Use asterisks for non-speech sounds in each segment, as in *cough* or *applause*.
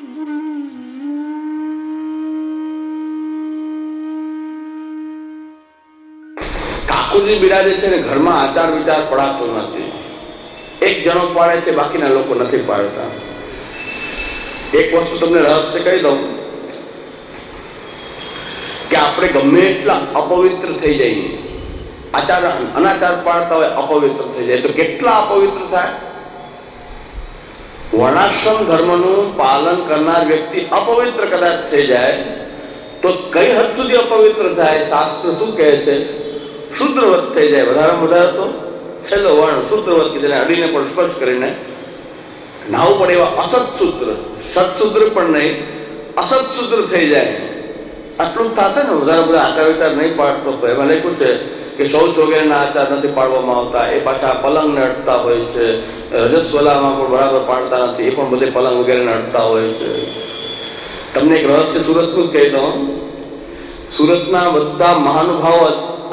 ઠાકોરજી બિરાજે છે ને ઘરમાં આચાર વિચાર પડાતો નથી. એક જણો પાડે છે, બાકીના લોકો નથી પાડતા. એક વસ્તુ તમને રહસ્ય કહી દઉં કે આપણે ગમે એટલા અપવિત્ર થઈ જઈએ. આચાર, અનાચાર પાડતા હોય અપવિત્ર થઈ જાય. તો કેટલા અપવિત્ર થાય? વર્ણાશ્રમ ધર્મનું પાલન કરનાર વ્યક્તિ અપવિત્ર કદાચ થઈ જાય, તો કઈ હદ સુધી અપવિત્ર થાય? શાસ્ત્ર શું કહે છે? શુદ્રવત થઈ જાય. વધારે વધારે તો છેલ્લો વર્ણ, શુદ્રવત કે જેને અડીને પણ સ્પર્શ કરીને. નાવું પડે એવા અસત સૂત્ર સત્સૂત્ર પણ નહીં, અસત સૂત્ર થઈ જાય. આટલું થશે ને, વધારે બધા આચાર વિચાર નહીં પાડતો. એમાં લખ્યું છે કે શૌચ વગેરેના આચાર નથી પાડવામાં આવતા, એ પાછા પલંગને અટતા હોય છે. રજત સોલામાં પણ બરાબર પાડતા નથી, એ પણ બધે પલંગ વગેરેને અટતા હોય છે. તમને એક રહસ્ય સુરતનું કહી દઉં સુરતના બધા મહાનુભાવો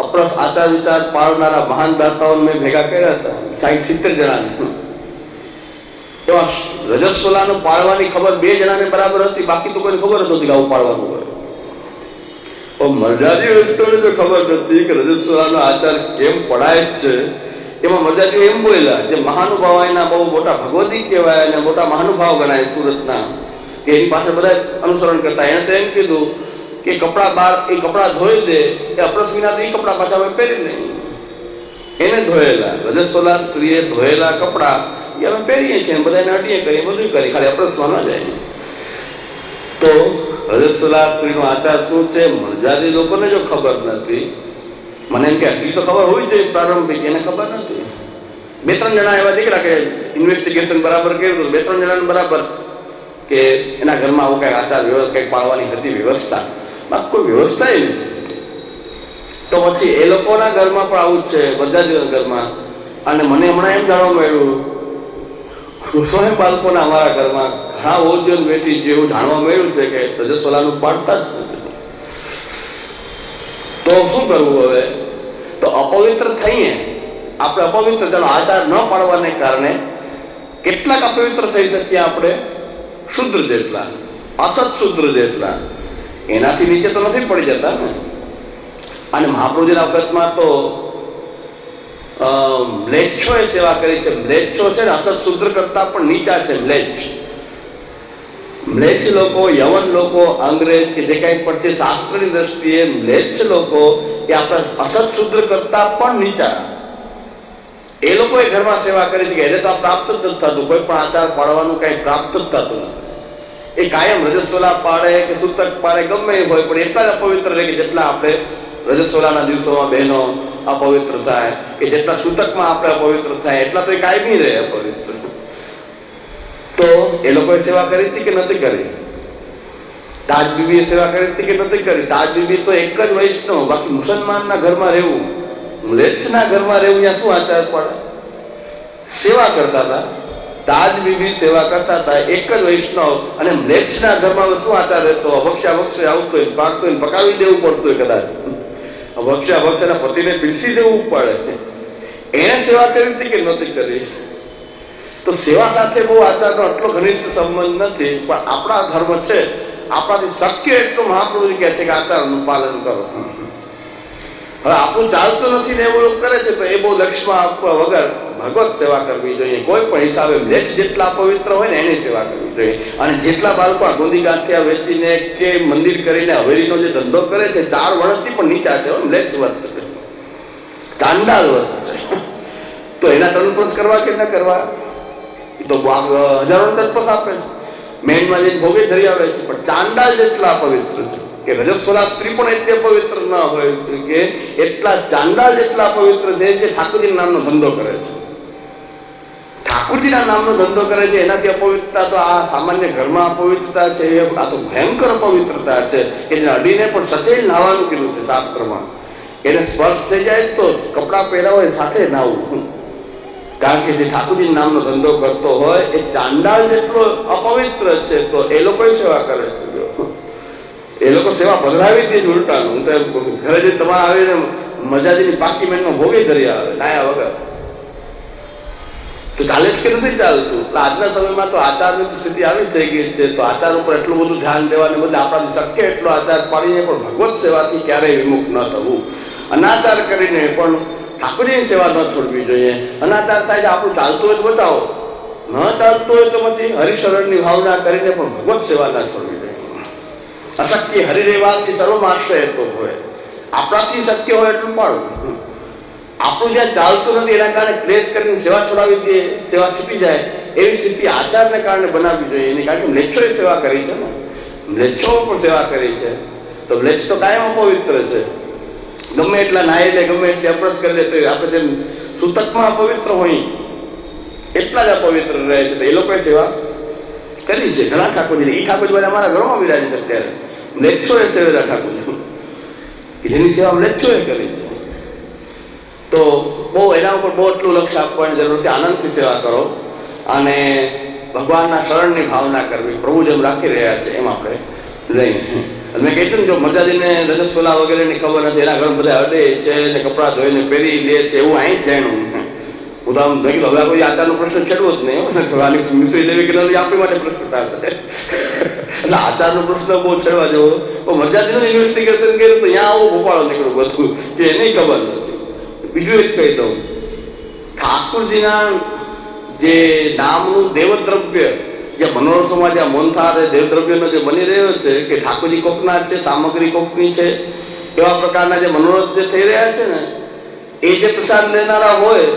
અપ્રસ આચાર વિચાર પાડનારા મહાન દાતાઓને મેં ભેગા કર્યા હતા સાઠ સિત્તેર જણાને. એવા સોલાનું પાડવાની ખબર બે જણાને બરાબર હતી, બાકી તો કોઈને ખબર જ નથી આવું પાડવાનું હોય. મરજાદી વસ્તુને તો ખબર નથી કે રજસ્વરાનો આચાર કેમ પડાય જ છે. એમાં મરજાદી એમ બોલ્યા જે મહાનુભાવ એના બહુ મોટા ભગવતી કહેવાય અને મોટા મહાનુભાવ ગણાય સુરતના, કે એની પાસે બધા અનુસરણ કરતા. એને તો એમ કીધું કે કપડા બાર, એ કપડા ધોઈ દે, એ અપ્રસ વિના તો એ કપડા પાછા અમે પહેરી નહીં એને ધોયેલા રજસ્વલા સ્ત્રીએ ધોયેલા કપડા એ અમે પહેરીએ છીએ બધાને અટીએ કરીએ બધું કરીએ, ખાલી અપ્રસમાં ન જાય તો સ્ત્રીનો આચાર શું છે? મરજાદી લોકોને જો ખબર નથી. મને એમ કે આટલી તો ખબર હોવી જોઈએ પ્રારંભિક, એને ખબર નથી. બે ત્રણ જણા એવા દીકરા કે ઇન્વેસ્ટિગેશન બરાબર કર્યું. બે ત્રણ જણાને બરાબર કે એના ઘરમાં આવું કંઈક આચાર વ્યવસ્થા, કંઈક પાડવાની હતી વ્યવસ્થા. બાકી કોઈ વ્યવસ્થા નહીં તો પછી એ લોકોના ઘરમાં પણ આવું જ છે બધા ઘરમાં. અને મને હમણાં એમ જાણવા મળ્યું સ્વયં બાળકોના અમારા ઘરમાં ઘણા ઓજન બેટી જેવું જાણવા મળ્યું છે કે રજસ્વલાનું પાડતા જ તો શું કરવું હવે? તો અપવિત્ર થઈએ. આપણે અપવિત્ર ચાલો આધાર ન પાડવાને કારણે કેટલાક અપવિત્ર થઈ શકીએ આપણે? શુદ્ર જેટલા, અસત શુદ્ર જેટલા. એનાથી નીચે તો નથી પડી જતા ને. અને મહાપ્રભુજીના અકસ્માત તો મ્લેચ્છોએ સેવા કરી છે. મ્લેચ્છો છે ને અસત શુદ્ર કરતા પણ નીચા છે મ્લેચ્છ. મ્લેચ્છ લોકો, યવન લોકો અંગ્રેજ કે જે કાંઈ પણ છે, શાસ્ત્રની દ્રષ્ટિએ મ્લેચ્છ લોકો એ આપણા અસત શુદ્ર કરતા પણ નીચા. એ લોકોએ ઘરમાં સેવા કરી છે કે એને તો પ્રાપ્ત જ થતું. કોઈ પણ આચાર પાડવાનું કાંઈ પ્રાપ્ત જ થતું એ કાયમ રજસ્વલા પાડે કે સૂતક પાડે ગમે એ હોય, પણ એટલા જ અપવિત્ર રહે કે જેટલા આપણે રજસ્વલાના દિવસોમાં બહેનો અપવિત્ર થાય કે જેટલા સૂતકમાં આપણે અપવિત્ર થાય એટલા તો એ કાયમી રહે અપવિત્ર. તો એ લોકોએ સેવા કરી હતી કે નથી કરી? તાજ સેવા કરી હતી કે નથી કરી? તાજ તો એક જ વૈષ્ણવ, બાકી મુસલમાનના ઘરમાં રહેવું. મ્લેચ્છના ઘરમાં રહેવું ત્યાં શું આચાર પડે? સેવા કરતા હતા. તાજ બીબી સેવા કરતા હતા, એક જ વૈષ્ણવ. અને મ્લેચ્છના ઘરમાં શું આચાર રહેતો? અભક્ષા ભક્ષે આવતો હોય પકાવી દેવું પડતું હોય કદાચ. અભક્ષા ભક્ષના પતિને પીરસી દેવું પડે. એને સેવા કરી હતી કે નહોતી કરી? તો સેવા સાથે બહુ આચારનો આટલો ઘનિષ્ઠ સંબંધ નથી, પણ આપણા ધર્મ છે, આપણાથી શક્ય એટલું મહાપ્રભુજી કહે છે કે આચારનું પાલન કરો. હવે આપણું ચાલતું નથી ને એવું લોકો કરે છે, તો એ બહુ લક્ષ્યમાં આપવા વગર ભગવત સેવા કરવી જોઈએ. કોઈ પણ હિસાબે લેચ જેટલા પવિત્ર હોય ને એની સેવા કરવી જોઈએ. અને જેટલા બાળકો આ ગોંદી ગાંઠિયા વેચીને કે મંદિર કરીને હવેલીનો જે ધંધો કરે છે, ચાર વર્ષથી પણ નીચા છે લેચ વર્ત છે ચાંડાલ વર્ત છે તો એના તલપસ કરવા કે ન કરવા? તો હજારો તલપસ આપે છે. મેનમાં જઈને ભોગે ધરી આવે છે. પણ ચાંડાલ જેટલા પવિત્ર છે, કે રજસ્વરા સ્ત્રી પણ એટલી પવિત્ર ન હોય છે કે એટલા ચાંડાલ જેટલા પવિત્ર છે જે ઠાકોરજી નામનો ધંધો કરે છે. ઠાકોરજીના નામનો ધંધો કરે છે, એનાથી અપવિત્રતા તો આ સામાન્ય ઘરમાં અપવિત્રતા છે આ તો ભયંકર અપવિત્રતા છે જેને અડીને પણ સચેલ નાહવાનું કીધું છે શાસ્ત્રમાં. એને સ્પર્શ થઈ જાય તો કપડાં પહેર્યા હોય સાથે નાવું. કારણ કે જે ઠાકોરજી નામનો ધંધો કરતો હોય, એ ચાંડાલ જેટલો અપવિત્ર છે, તો એ લોકો સેવા કરે છે. એ લોકો સેવા પધરાવી દે છે ઉલટાનું. ઘરે જે તમારે આવીને મજાજીની પાકી મેનનો ભોગે ધરી આવે, નાયા વગર. તો ચાલે જ કે નથી ચાલતું એટલે આજના સમયમાં તો આચારની સ્થિતિ આવી થઈ ગઈ છે. તો આચાર ઉપર એટલું બધું ધ્યાન દેવાને બદલે આપણા શક્ય એટલો આચાર પાડીને પણ ભગવત સેવાથી ક્યારેય વિમુખ ન થવું. અનાચાર કરીને પણ ઠાકોરજીની સેવા ન છોડવી જોઈએ. અનાચાર થાય છે, આપણું ચાલતું હોય તો બતાવો. ન ચાલતું હોય તો પછી હરિશરણની ભાવના કરીને પણ ભગવત સેવા ન છોડવી જોઈએ. અશક્ય હરિરેવાથી સર્વમાં આશ્રય તો હોય. આપણાથી શક્ય હોય એટલું પાડવું આપણું જ્યાં ચાલતું નથી, એના કારણે ક્લેશ કરીને સેવા છોડાવી દઈએ, સેવા છૂટી જાય, એવી સ્થિતિ આચારને કારણે બનાવવી જોઈએ. એની કારણ કે મ્લેચ્છોએ સેવા કરી છે ને. મ્લેચ્છો પણ સેવા કરી છે. તો મ્લેચ્છ તો કાયમ અપવિત્ર છે. ગમે એટલા નાહી લે, ગમે એટલી અપ્રસ કરી દે તો આપણે જેમ સૂતકમાં અપવિત્ર હોય, એટલા જ અપવિત્ર રહે છે. એ લોકોએ સેવા કરી છે. ઘણા ઠાકોરજી એ ઠાકોરજી અમારા ઘરોમાં બિરાજે છે અત્યારે. મ્લેચ્છોએ સેવેલા ઠાકોરજી જેની સેવા મ્લેચ્છોએ કરી છે. તો બહુ એના ઉપર બહુ એટલું લક્ષ્ય આપવાની જરૂર છે. આનંદથી સેવા કરો. અને ભગવાનના શરણની ભાવના કરવી. પ્રભુ જેમ રાખી રહ્યા છે, એમ આપણે લઈને મેં કીધું ને, જો મજાજીને રજસ્વલા વગેરેની ખબર નથી, એના ઘર બધા અડે છે ને કપડાં ધોઈને પહેરી લે છે, એવું અહીં જ જાણ્યું હું તો હવે કોઈ આચારનો પ્રશ્ન છેડવો જ નહીં આની લેવી કે નથી આપણી માટે પ્રશ્ન થાય એટલે આચારનો પ્રશ્ન બહુ છેડવા જેવો. મજાજીનું ઇન્વેસ્ટિગેશન કર્યું તો ત્યાં આવું ભોપાળો નીકળ્યું બધું, કે નહીં ખબર નથી. બીજું એક કહી દઉં. ઠાકુરજીના જે નામનું દેવદ્રવ્ય, જે મનોરથોમાં જે મોનથાર દેવદ્રવ્યનો જે બની રહ્યો છે કે ઠાકોરજી કોકના છે, સામગ્રી કોકની છે, એવા પ્રકારના જે મનોરથ જે થઈ રહ્યા છે ને, એ જે પ્રસાદ લેનારા હોય,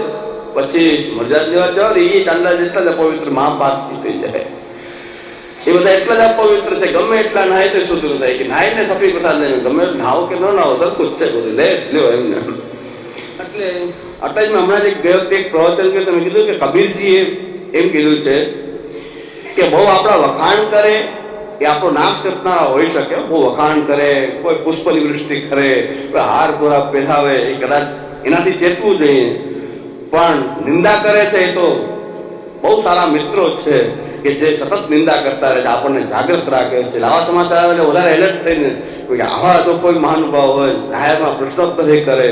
પછી મરજાદ જેવા જવા એ ચાંદા જેટલા જ પવિત્ર મહાપાતથી થઈ જાય. એ બધા એટલા જ અપવિત્ર છે, ગમે એટલા નાય તે શુદ્ધ થાય કે નાય ને સફી પ્રસાદ લઈને ગમે એટલું કે ન નાવ સરખું જ છે બધું. લે, લ્યો એમને. એટલે હમણાં જ ગયો એક પ્રવચન કે તમે કીધું કે કબીરજીએ એમ કીધું છે કે બહુ આપણા વખાણ કરે એ આપણો નાશ કરનારા હોઈ શકે. બહુ વખાણ કરે, કોઈ પુષ્પની વૃષ્ટિ કરે હાર પૂરા પહેરાવે, એ કદાચ એનાથી ચેતવું જોઈએ. પણ નિંદા કરે છે એ તો બહુ સારા મિત્રો છે કે જે સતત નિંદા કરતા રહે છે, આપણને જાગૃત રાખે છે. આવા સમાચાર આવે વધારે એલર્ટ થઈને આવા જો કોઈ મહાનુભાવ હોય, જાહેરમાં પ્રશ્નોત્તરી કરે.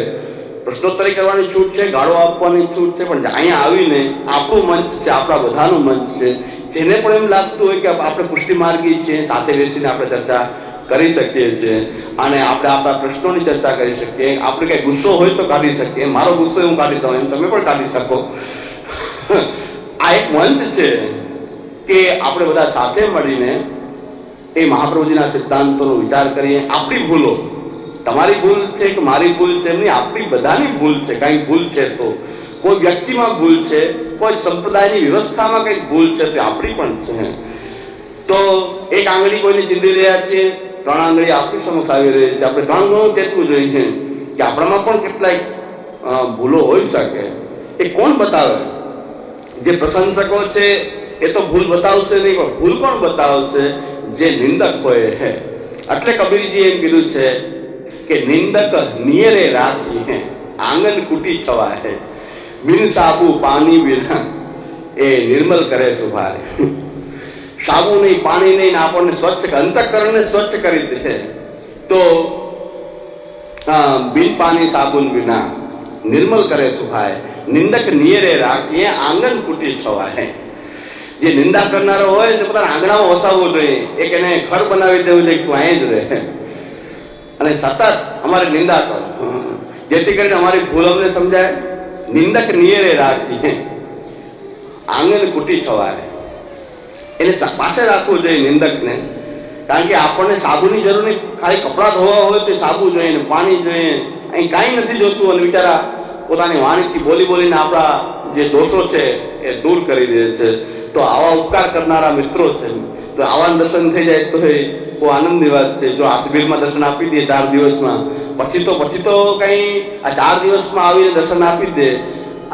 પ્રશ્નોત્તરી કરવાની છૂટ છે, ગાળો આપવાની છૂટ છે, પણ અહીંયા આવીને આપણું મંચ છે, આપણા બધાનું મંચ છે, તેને પણ એમ લાગતું હોય કે આપણે પુષ્ટિ માર્ગી છીએ સાથે બેસીને આપણે ચર્ચા કરી શકીએ છીએ. અને આપણે આપણા પ્રશ્નોની ચર્ચા કરી શકીએ. આપણે કઈ ગુસ્સો હોય તો કાઢી શકીએ. મારો ગુસ્સો હું કાઢી દઉં એમ તમે પણ કાઢી શકો. આ એક મંચ છે કે આપણે બધા સાથે મળીને એ મહાપ્રભુજીના સિદ્ધાંતોનો વિચાર કરીએ. આપણી ભૂલો તમારી ભૂલ છે કે મારી ભૂલ છે એમની આપણી બધાની ભૂલ છે કઈ ભૂલ છે તો. કોઈ વ્યક્તિમાં ભૂલ છે કોઈ સંપ્રદાયની વ્યવસ્થામાં કંઈક ભૂલ છે તે આપણી પણ છે. તો એક આંગળી કોઈને ચીંધી રહ્યા છે ત્રણ આંગળી આપણી સમક્ષ આવી રહી છે. આપણે ત્રણ ગણું ચેતવું જોઈએ કે આપણામાં પણ કેટલાક અ, ભૂલો હોઈ શકે. એ કોણ બતાવે? જે પ્રશંસકો છે એ તો ભૂલ બતાવશે નહીં પણ ભૂલ કોણ બતાવશે? જે નિંદક હોય હે. એટલે કબીરજી એમ કીધું છે કે નિંદક નિયરે રાખી હે આંગન કુટી છવા હે બિન સાબુ પાણી વિના એ નિર્મલ કરે સુભારે સાબુ નહીં પાણી નહીં આપણને સ્વચ્છ અંતઃકરણને સ્વચ્છ કરી દે તો અ, બિન પાણી સાબુન વિના નિર્મલ કરે સુભાય નિંદક નિયરે રાખીએ આંગન કુટી છવાય જે નિંદા કરનારો હોય તે પોતાના આંગણામાં વસાવવું જોઈએ એક એને ઘર બનાવી દેવું જોઈએ તું અહીં જ રહે અને સતત અમારે નિંદા કરો જેથી કરીને અમારી ભૂલ અમને સમજાય. નિંદક નિયરે રાખી આંગણ કુટી છવાય. એને પાસે રાખવું જોઈએ નિંદકને. કારણ કે આપણને સાબુની જરૂર નહીં. ખાલી કપડાં ધોવા હોય તો સાબુ જોઈએ ને પાણી જોઈએ. અહીં કાંઈ નથી જોતું અને બિચારા પોતાની વાણીથી બોલી બોલીને આપણા જે દોષો છે એ દૂર કરી દે છે. તો આવા ઉપકાર કરનારા મિત્રો છે. તો આવા દર્શન થઈ જાય તો બહુ આનંદની વાત છે. જો આ દર્શન આપી દે ચાર દિવસમાં, પછી તો પછી તો કંઈ આ ચાર દિવસમાં આવીને દર્શન આપી દે.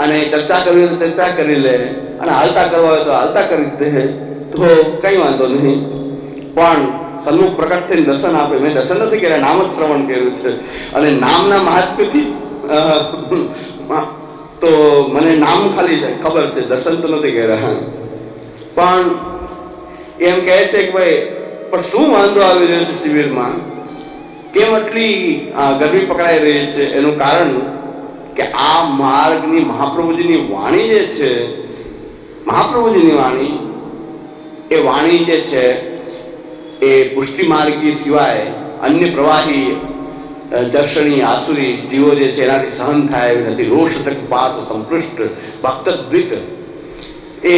અને ચર્ચા કરવી તો ચર્ચા કરી લે. અને હાલતા કરવા હોય તો હાલતા કરી દે. તો કઈ વાંધો નહીં. પણ સન્મુખ પ્રકટ થઈને દર્શન આપે. મેં દર્શન નથી કર્યા, નામ જ શ્રવણ કર્યું છે. અને નામના મહાત્મ્યથી તો મને નામ ખાલી ખબર છે. દર્શન તો નથી કર્યા. પણ એમ કહે છે કે ભાઈ પણ શું વાંધો આવી રહ્યો છે શિબિરમાં કેમ આટલી ગરમી પકડાઈ રહી છે? એનું કારણ કે આ માર્ગની મહાપ્રભુજીની વાણી જે છે, મહાપ્રભુજીની વાણી, એ વાણી જે છે, એ પુષ્ટિ માર્ગી સિવાય અન્ય પ્રવાહી દર્શની આસુરી જીવો જે છે, એનાથી સહન થાય એવી નથી. રોષ, તક પાત સંપૃષ્ટ ભક્ત દ્વિક એ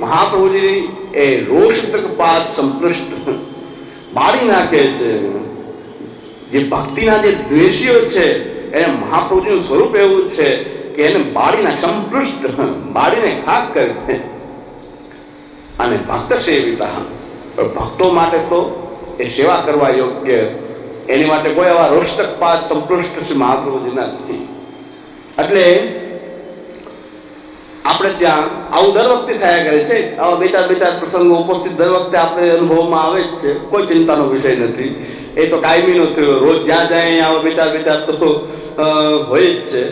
મહાપ્રભુજીની એ રોષ તક પાત સંપૃષ્ટ બાળી નાખે છે, જે ભક્તિના જે દ્વેષીઓ છે, એને મહાપ્રભુજીનું સ્વરૂપ એવું છે કે એને બાળીના સંપૃષ્ટ બાળીને ખાક કરે છે. અને ભક્ત સેવિતા, પણ ભક્તો માટે તો એ સેવા કરવા યોગ્ય, એની માટે કોઈ એવા રોષ પાદ સંપૃષ્ટ છે મહાપ્રભુજી નથી. એટલે આપણે ત્યાં આવું દર વખતે થયા કરે છે. આવા બે ચાર બે ચાર પ્રસંગો ઉપસ્થિત દર વખતે આપણે અનુભવમાં આવે જ છે. કોઈ ચિંતાનો વિષય નથી. એ તો કાયમીનો થયો રોજ જ્યાં જાય આવા બે ચાર બે ચાર તો હોય જ છે.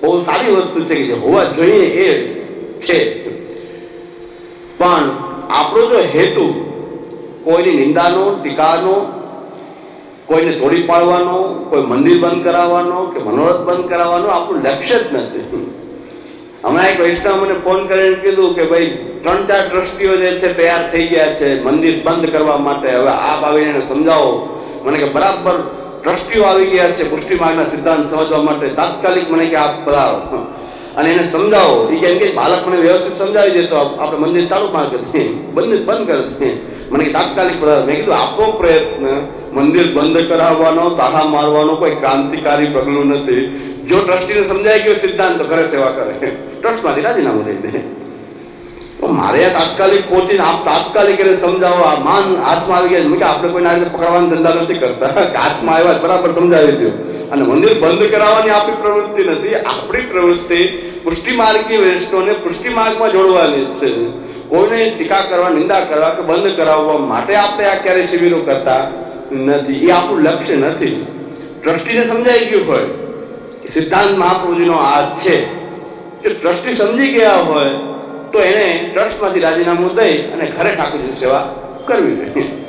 બહુ સારી વસ્તુ છે કે હોવા જોઈએ એ છે. પણ આપણો જો હેતુ કોઈની નિંદાનો, ટીકાનો, કોઈને તોડી પાડવાનો, કોઈ મંદિર બંધ કરાવવાનો કે મનોરથ બંધ કરાવવાનો આપણું લક્ષ્ય જ નથી. હમણાં એક વૈષ્ણવ મને ફોન કરીને કીધું કે ભાઈ, ત્રણ ચાર ટ્રસ્ટીઓ જે છે તૈયાર થઈ ગયા છે, મંદિર બંધ કરવા માટે. હવે આપ આવીને સમજાવો. મને કે બરાબર ટ્રસ્ટીઓ આવી ગયા છે પુષ્ટિ માર્ગના સિદ્ધાંત સમજવા માટે. તાત્કાલિક મને કે આપ પધારો અને એને સમજાવો. એ કેમ કે બાળક મને વ્યવસ્થિત સમજાવી દે તો આપણે મંદિર ચાલુ માં કરીએ બંધ બંધ કરી દઈએ મને તાત્કાલિક મેં કીધું આપણો પ્રયત્ન. મંદિર બંધ કરાવવાનો તાળા મારવાનો કોઈ ક્રાંતિકારી પગલું નથી. જો ટ્રસ્ટીને સમજાય ગયો સિદ્ધાંત, તો સેવા કરે. ટ્રસ્ટમાંથી રાજીનામું દઈ દે. તો મારે આ તાત્કાલિક પહોંચીને આપ તાત્કાલિક એને સમજાવો. આ માન હાથમાં આવી ગયા કે આપણે કોઈ રીતે પકડવાનો ધંધા નથી કરતા. *laughs* હાથમાં આવ્યા બરાબર સમજાવી દો. અને મંદિર બંધ કરાવવાની આપણી પ્રવૃત્તિ નથી. આપણી પ્રવૃત્તિ પુષ્ટિ માર્ગની વૈષ્ણવને પુષ્ટિ માર્ગમાં જોડવાની છે. કોઈને ટીકા કરવા, નિંદા કરવા કે બંધ કરાવવા માટે આપણે આ ક્યારેય શિબિરો કરતા નથી. એ આપણું લક્ષ્ય નથી. ટ્રસ્ટીને સમજાઈ ગયું હોય સિદ્ધાંત મહાપ્રભુજીનો આ છે. કે ટ્રસ્ટી સમજી ગયા હોય તો એને ટ્રસ્ટમાંથી રાજીનામું દઈ અને ઘરે ઠાકોરજી સેવા કરવી જોઈએ.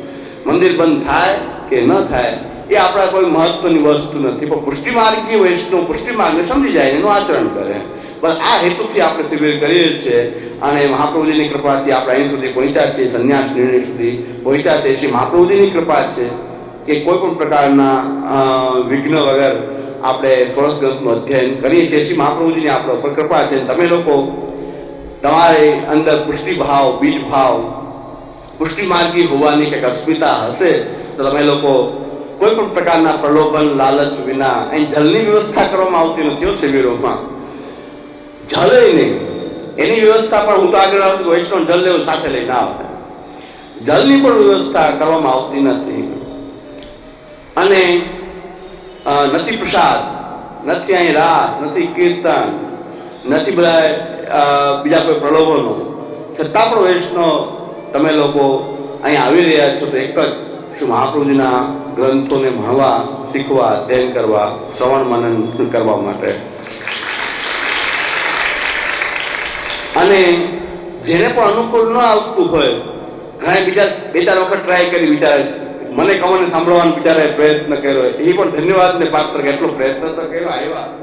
મંદિર બંધ થાય કે ન થાય એ આપણા કોઈ મહત્વની વસ્તુ નથી. પણ પુષ્ટિ માર્ગી વૈષ્ણવ પુષ્ટિ માર્ગને સમજી જાય એનું આચરણ કરે. પણ આ હેતુથી આપણે શિબિર કરીએ છીએ અને મહાપ્રભુજીની કૃપાથી આપણે અહીં સુધી પહોંચ્યા છીએ, સંન્યાસ નિર્ણય સુધી પહોંચ્યા છીએ. શ્રી મહાપ્રભુજીની કૃપા છે કે કોઈ પણ પ્રકારના વિઘ્ન વગર આપણે ફળસ ગ્રંથનું અધ્યયન કરીએ છીએ. શ્રી મહાપ્રભુજીની આપણા ઉપર કૃપા છે. તમે લોકો તમારી અંદર પુષ્ટિ ભાવ બીજ હોવાની કંઈક અસ્મિતા હશે તો તમે લોકો કોઈ પણ પ્રકારના પ્રલોભન, લાલચ વિના અહીં જલની વ્યવસ્થા કરવામાં આવતી નથી શિબિરોમાં જલે નહીં. એની વ્યવસ્થા પણ હું તો આગળ આવતું વૈષ્ણવ જલ લેવું સાથે લઈને આવે જલની પણ વ્યવસ્થા કરવામાં આવતી નથી. અને નથી પ્રસાદ, નથી અહીં રાસ, નથી કીર્તન, નથી બધા બીજા કોઈ પ્રલોભનો. છતાં પણ વૈષ્ણવ તમે લોકો અહીં આવી રહ્યા છો તો એક જ મહાપ્રભુજીના ગ્રંથોને ભણવા શીખવા અધ્યયન કરવા શ્રવણ મનન કરવા માટે અને જેને પણ અનુકૂળ ન આવતું હોય ઘણા બીજા બે ચાર વખત ટ્રાય કરી વિચારે. મને કમને સાંભળવાનો વિચારે પ્રયત્ન કર્યો એ પણ ધન્યવાદ ને પાત્ર કે એટલો પ્રયત્ન તો કર્યો આવ્યા